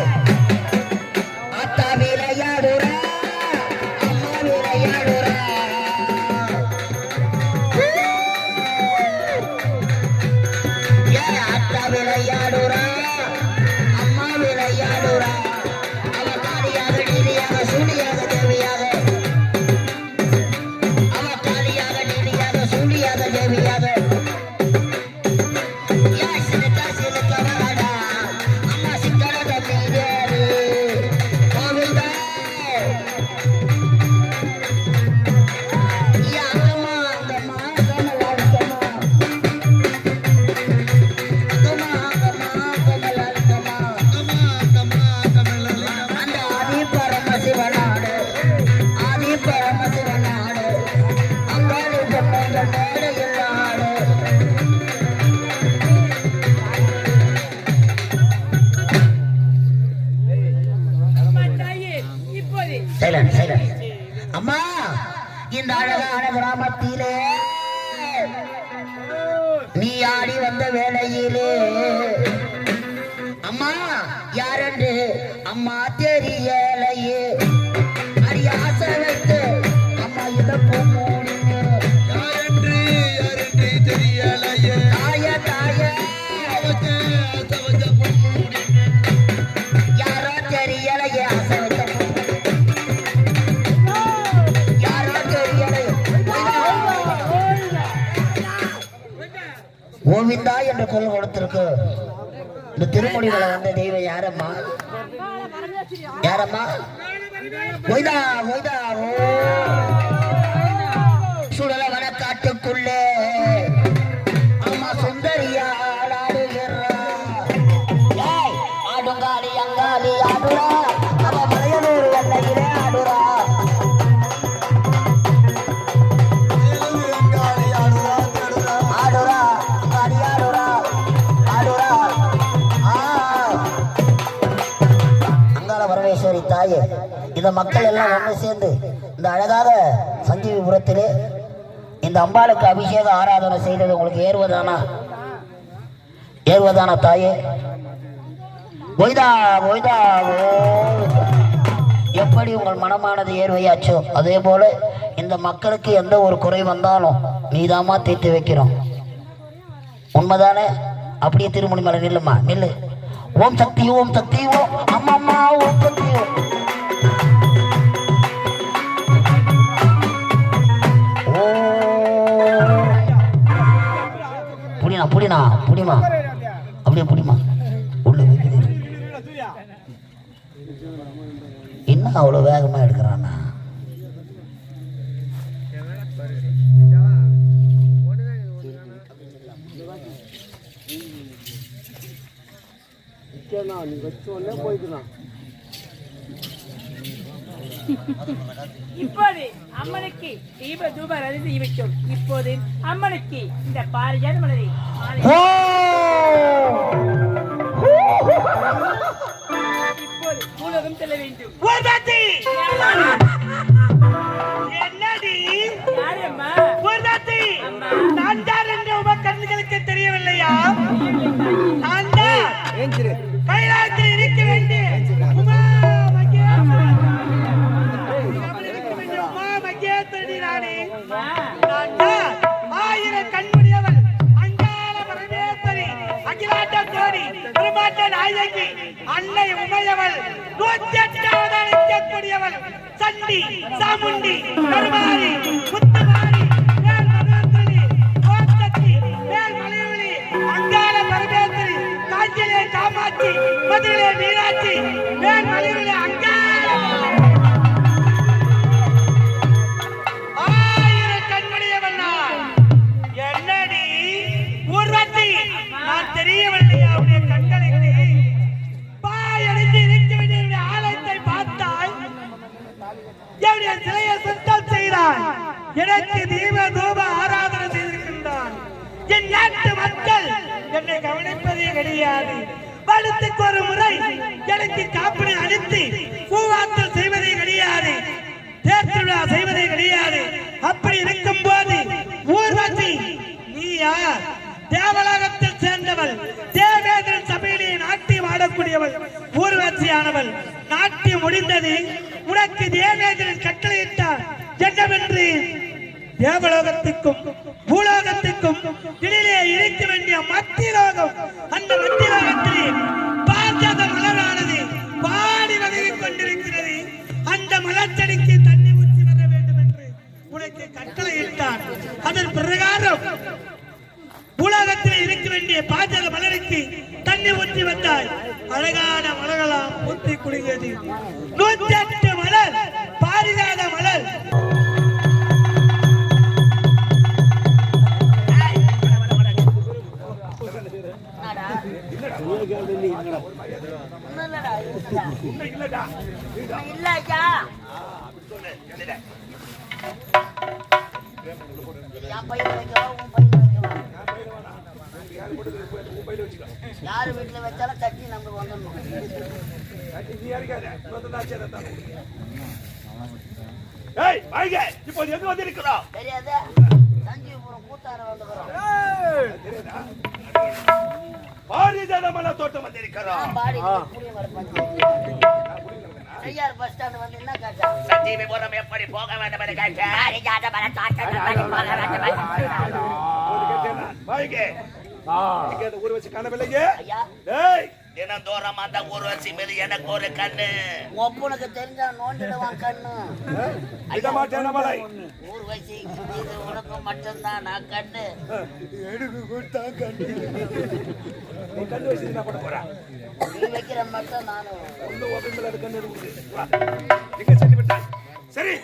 Yeah. அம்மா தெரியலையே அடி ஆசை வைத்து அம்மா மூடினு யாரென்று யாரென்று தெரியலையே. தாய தாய. யாரோ தெரியலையே தெரியலையே. கோவிந்தா என்று குரல் கொடுத்திருக்கு. இந்த திருமொழிகளை வந்த தெய்வம் யாரம்மா? யாரம்மா ஒய்தா ஒய்தா ஓ இந்த மக்கள் எல்லாம் ஒன்று சேர்ந்து இந்த அழகாக சஞ்சீவிபுரத்திலே இந்த அம்பாளுக்கு அபிஷேக ஆராதனை செய்தது உங்களுக்கு ஏறுவதானா? ஏறுவதானா தாயே? ஒய்தா ஒய்தா எப்படி உங்கள் மனமானது ஏர்வையாச்சோ அதே போல இந்த மக்களுக்கு எந்த ஒரு குறை வந்தாலும் நீதாம்மா தீர்த்து வைக்கிறோம். உண்மைதானே? அப்படியே திருமணி மலை நில்லுமா? நில்லு. ஓம் சக்தி ஓம் சக்தி ஓம் அம்மா ஓம் சக்தி ஓம். புடினா புடிமா? அப்படியே புடிமா. உள்ள என்ன அவ்வளோ வேகமாக எடுக்கிறானா நீ வச்சோன்னே போய்க்கலாம். இப்போது அம்மனுக்கு தீப தூப ரதி செய்விக்கும் இப்போது அம்மனுக்கு இந்த பாரிஜாத மலரை மாலை. இப்போது பூலோகம் செல்ல வேண்டும். சண்டி சாமுண்டி கருமாரி முத்துமாரி மேல் மகேஸ்வரி கோத்தத்தி மேல் மலையொலி அங்காள பரமேந்திரி காஞ்சிலே காமாட்சி மதுரை மீனாட்சி மேல் எனக்கு தீப தூப ஆராதனை செய்திருக்கின்றான். என் நாட்டு மக்கள் என்னை கவனிப்பதே கிடையாது. வருடத்துக்கு ஒரு முறை எனக்கு காப்பினை அளித்து பூவாத்தல் செய்வதே கிடையாது. தேர்திருவிழா செய்வதே கிடையாது. அப்படி இருக்கும் போது ஊர்வசி யார்? தேவலாயத்தில் சேர்ந்தவள் தேவேந்திரன் சபையிலே நாட்டியம் ஆடக்கூடியவள் ஊர்வசியானவள். நாட்டியம் முடிந்தது உனக்கு தேவேந்திரன் கட்டளையிட்டார் என்னவென்று தேவலோகத்துக்கும் பூலோகத்துக்கும் இடையிலே இணைக்க வேண்டிய மத்தியலோகம். அந்த மத்தியலோகத்திலே பாஜக மலரானது பாடி வதவி கொண்டிருக்கிறது. அந்த மலர்ச்செடிக்கு தண்ணி ஊற்றி வர வேண்டும் என்று உனக்கு கட்டளையிட்டார். அதன் பிரகாரம் பூலோகத்தில் இருக்க வேண்டிய பாஜக மலருக்கு தண்ணி ஊற்றி வந்தாய். அழகான மலர்களாம் ஊற்றி குடிந்தது நூத்தி எட்டு மலர் பாரிஜாத மலர் யாரு வீட்டில் வச்சாலும் கட்டி நமக்கு வந்துடணும் ஏய்! வாங்க இப்போது எங்க வந்திருக்கிறோம் தெரியாத தஞ்சிபுரம் கூத்தார வந்துக்கிறோம் பாரிஜாத மலை தோட்டம் வந்திருக்கிறோம் பாடி புளிய மரப்பாங்க ஐயார் பஸ் ஸ்டாண்ட் வந்து என்ன கேட்டா சஞ்சீவிபுரம் எப்படி போக வேண்டும் என்று கேட்டேன். வாங்க இங்க அந்த ஊர் வச்சு டேய் தினந்தோறும் அந்த ஊர் வச்சு மேல எனக்கு ஒரு கண்ணு. ஒப்பனுக்கு தெரிஞ்சா நோண்டிடுவான் கண்ணு. ஊர் இது உனக்கு மட்டும்தான் நான் கண்ணு. எடுக்கு கொடுத்தா கண்ணு. நீ கண்ணு வச்சு என்ன பண்ண போற நீ வைக்கிற மட்டும் நானும் ஒண்ணு ஓபன் அது கண்ணு இருக்குது. எங்க சென்று விட்டாய். சரி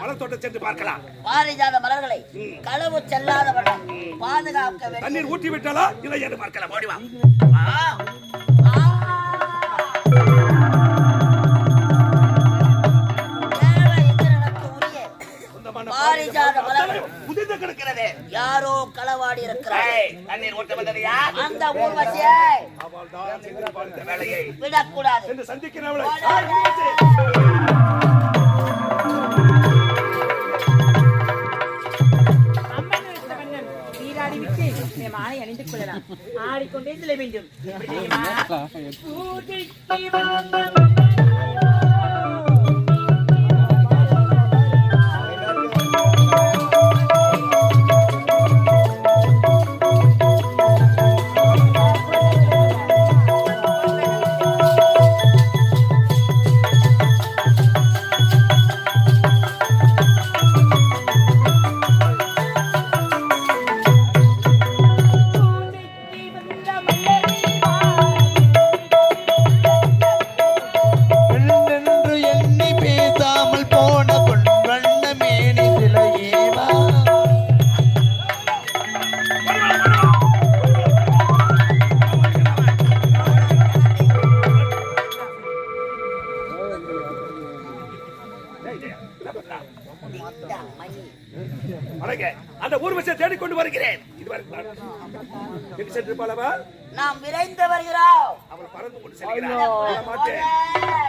மலர் தோட்டம் சென்று பார்க்கலாம். பாரிஜாத மலர்களை களவு செல்லாதவர்கள் பாதுகாக்க வேண்டும். தண்ணீர் ஊற்றி விட்டாலா இல்லை என்று பார்க்கலாம். ஓடி பாரிஜாத கிடக்கிறதே. யாரோ களவாடி இருக்கிறார். ஏய், தண்ணீர் ஊற்ற வந்தது யார்? அந்த ஊர்வசியை அவள். தான் செய்து பார்த்த வேலையை விடக்கூடாது என்று சந்திக்கிறவளை மாலை அணிந்து கொள்ளலாம். ஆடிக்கொண்டே செல்ல வேண்டும். Oh.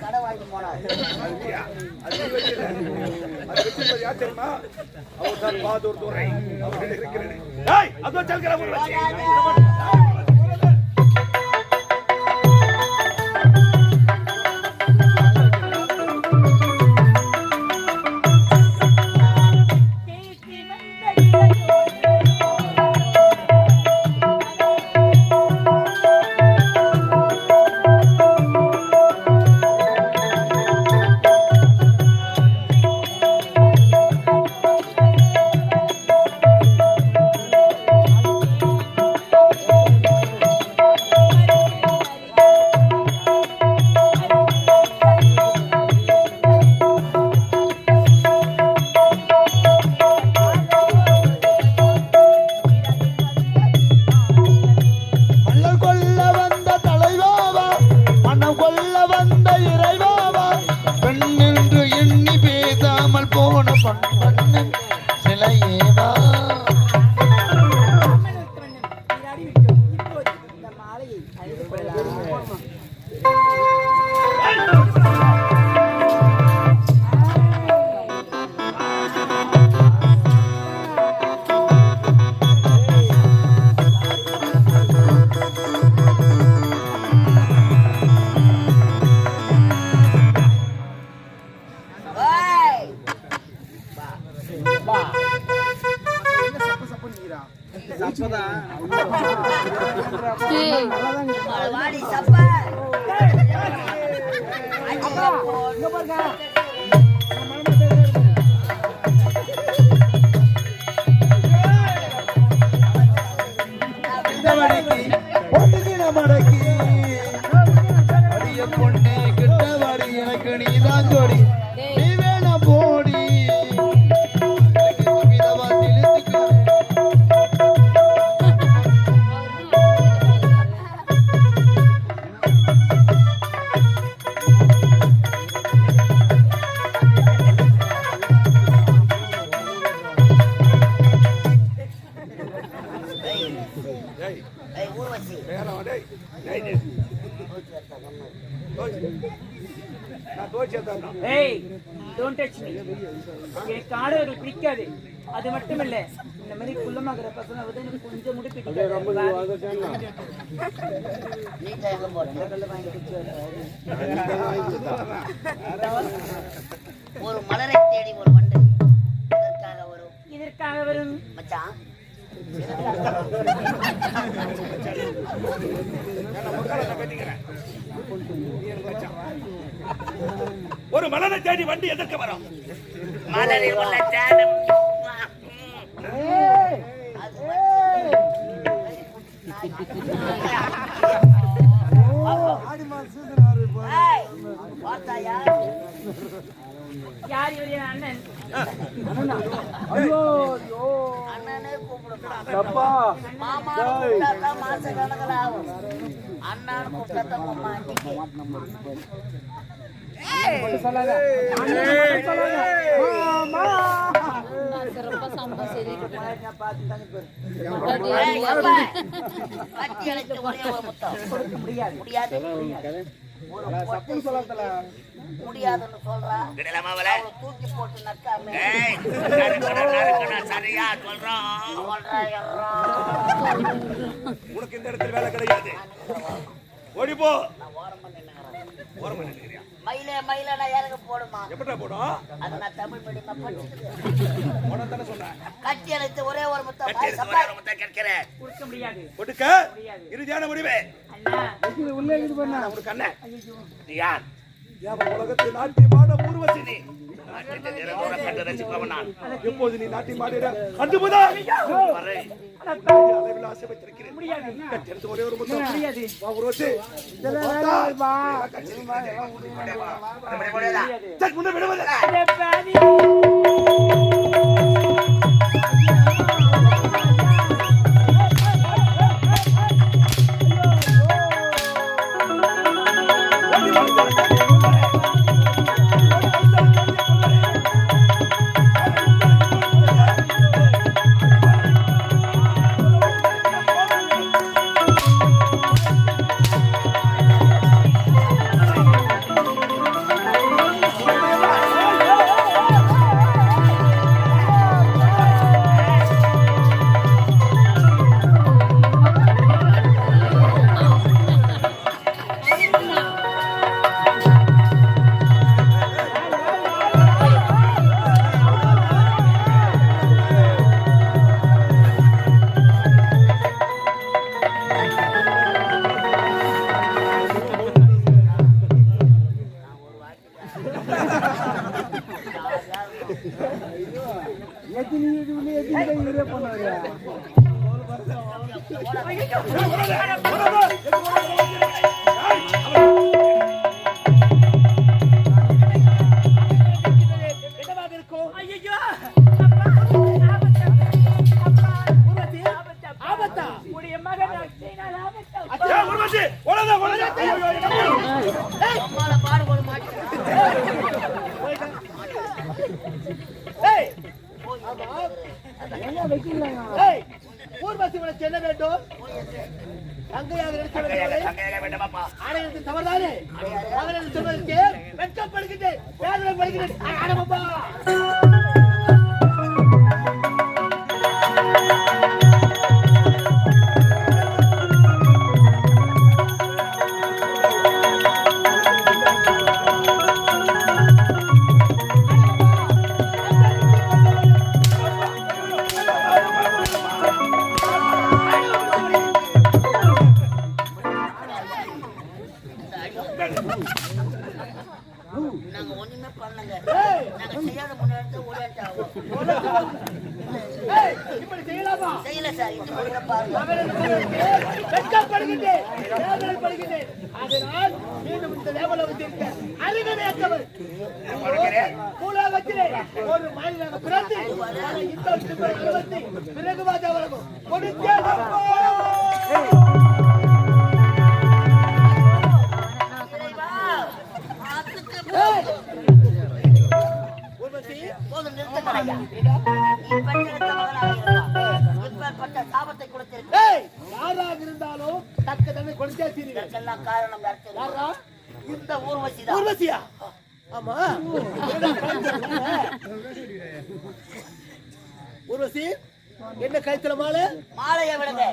கடை வாங்கி போனார் தெரியுமா? அவர்தான் பாதூர் துரை. அவர்கள் இருக்கிறது. ஏய் டோன்ட் டச் மீ எனக்கு ஆடவர்கள் பிடிக்காது. அது மட்டுமல்ல இந்த மாதிரி குள்ளமாகிற பசங்க வந்து எனக்கு கொஞ்சம் முடி பிடிக்காது. நீ தான் எங்க போற? ஒரு மலரை தேடி ஒரு வண்டு. இதற்காக ஒரு இதற்காக வரும். மச்சான் ஒரு மலரை தேடி வண்டி எதற்கு வரும் மலரை உள்ள தேடும் அது ஏய், பார்த்தாயா? யார் இவர் அண்ணன் அண்ணனே கூப்பிடுமா மாமா மாச கணக்கில் ஆகும். முடியாது முடியாதுன்னு சொல்றா. தூக்கி போட்டு நக்காம. சொல்றா, எர்ரா. உனக்கு இந்த இடத்துல வேலை கிடையாது. ஓடி போ. நான் ஓரமா நின்னுக்கிறேன். ஓரமா நின்னுக்கிறியா? மயிலே மயிலே நான் இறங்க போடுமா எப்படிடா போடும்? அது நான் தமிழ் மீடியம் படிச்சிருக்கேன் போடத்தானே சொன்னேன். கட்டி அணைத்து ஒரே ஒரு முத்தம். கட்டி. ஒரே ஒரு முத்தம் கேட்கிறேன். கொடுக்க முடியாது. கொடுக்க? இறுதியான முடிவு. அண்ணா. நான் உனக்கு அண்ணன். நீ யார்? வியாபார உலகத்தில் நாட்டியமான ஊர்வசி. நீ நாட்டியத்தை திறம்பட கண்டு ரசிப்பவன் நான். எப்போது நீ நாட்டியம் ஆடுகிற கண்டு முதல் ஊர்வசி உனக்கு என்ன வேண்டும்? தங்கையாக ஆணையத்தின் தவறுதானே? என்று சொல்வதற்கு வெட்கப்படுகின்றேன் வேதனைப்படுகிறேன் ஆடமப்பா நாங்க வெட்கப்படுகின்றேன். வேதனைப்படுகின்றேன் அதனால் மீண்டும் இந்த தேவலோகத்திற்கு அறிவினையற்றவர் பூலோகத்திலே ஒரு மனிதனாக பிறந்து துன்பம் அனுபவித்து பிறகு வாஜாவரமும் கொடுத்தே போதும் நிறுத்துங்கள் ஐயா. நீ பெற்றெடுத்த மகனாக இருந்தால் இப்பேற்பட்ட சாபத்தை கொடுத்திருக்க ஏய் யாராக இருந்தாலும் தக்க தன்னை கொடுத்தே தீருங்கள் இதற்கெல்லாம் காரணம் யார் இந்த ஊர்வசி தான். ஊர்வசியா? ஆமா. ஊர்வசி என்ன கழுத்துல மாலை? மாலையை விடுங்க.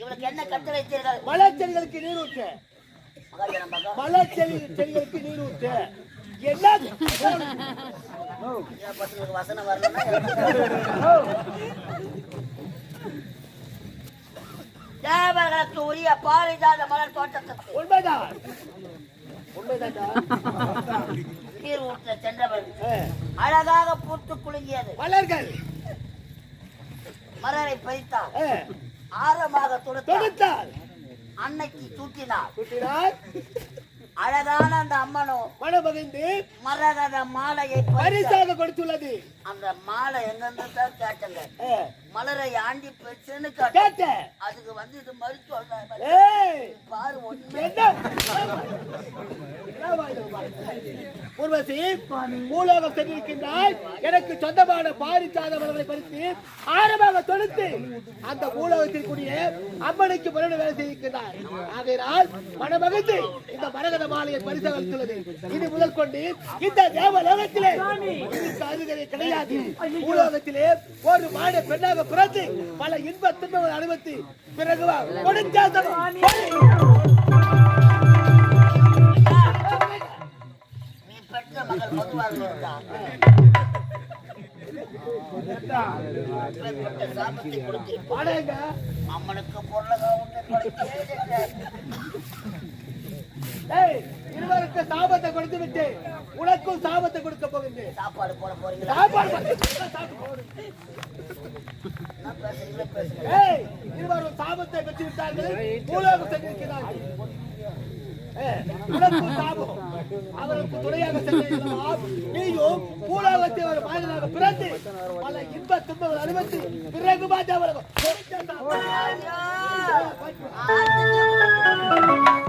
இவளுக்கு என்ன கட்டு வைத்தீர்கள்? மலர் செடிகளுக்கு நீர் ஊற்று. மலர் செடி செடிகளுக்கு நீர் ஊற்று. என்ன? வசனம் வரலன்னா தேவர்களுக்கு உரிய பாரிஜாத மலர் தோட்டத்துக்கு உண்மைதான். ஆ. அழகாக பூத்து குலுங்கியது. மலர்கள். மலரை பறித்தார் ஆ. ஆரமாக தொடுத்தார். அன்னைக்கு தூக்கினார். சுட்டினார் அழகான அந்த அம்மனும் மனமகிழ்ந்து மரகத மாலையை. பரிசாக கொடுத்துள்ளது. அந்த மாலை எங்கிருந்து தான் கேட்டங்க. மலரை ஆண்டி பெற்றுன்னு கேட்ட கேட்ட. அதுக்கு வந்து இது மருத்துவம் ஏய். பாரு இது பூலோகம் சென்றிருக்கின்றாய். எனக்கு சொந்தமான பாரிச்சாத மலர்களை பறித்து ஆரமாக தொடுத்து அந்த பூலோகத்திற்குரிய அம்மனுக்கு மரண வேலை செய்திருக்கிறார் ஆகையினால் மனமகிழ்ந்து இந்த மரகத மாலையை பரிசாக அளித்துள்ளது. இனி முதல் கொண்டு இந்த தேவலோகத்திலே இதுக்கு அருகதை கிடையாது. பூலோகத்திலே ஒரு மாட பெண்ணாக பிறந்து பல இன்ப துன்பங்கள் அனுபவித்து பிறகு. அம்மனுக்கு ஏய், இருவருக்கு சாபத்தை கொடுத்து விட்டு உனக்கும் சாபத்தை கொடுக்க போகின்றேன். சாப்பாடு போட போறீங்களா? சாப்பாடு பண்ணி- சாப்பிடு. என்ன பேசுறீங்களோ பேசுங்க ஏய், இருவரும் சாபத்தை பெற்று விட்டார்கள் பூலோகம் சென்றிருக்கிறார்கள். ஏய், உனக்கும் சாபம். அவருக்கு துணையாக சென்றீர்களாம் நீயும் பூலோகத்தை ஒரு மனிதனாக பிறந்து பல இன்ப துன்பங்கள் அனுபவித்து பிறகு பார்த்து அவர்கள்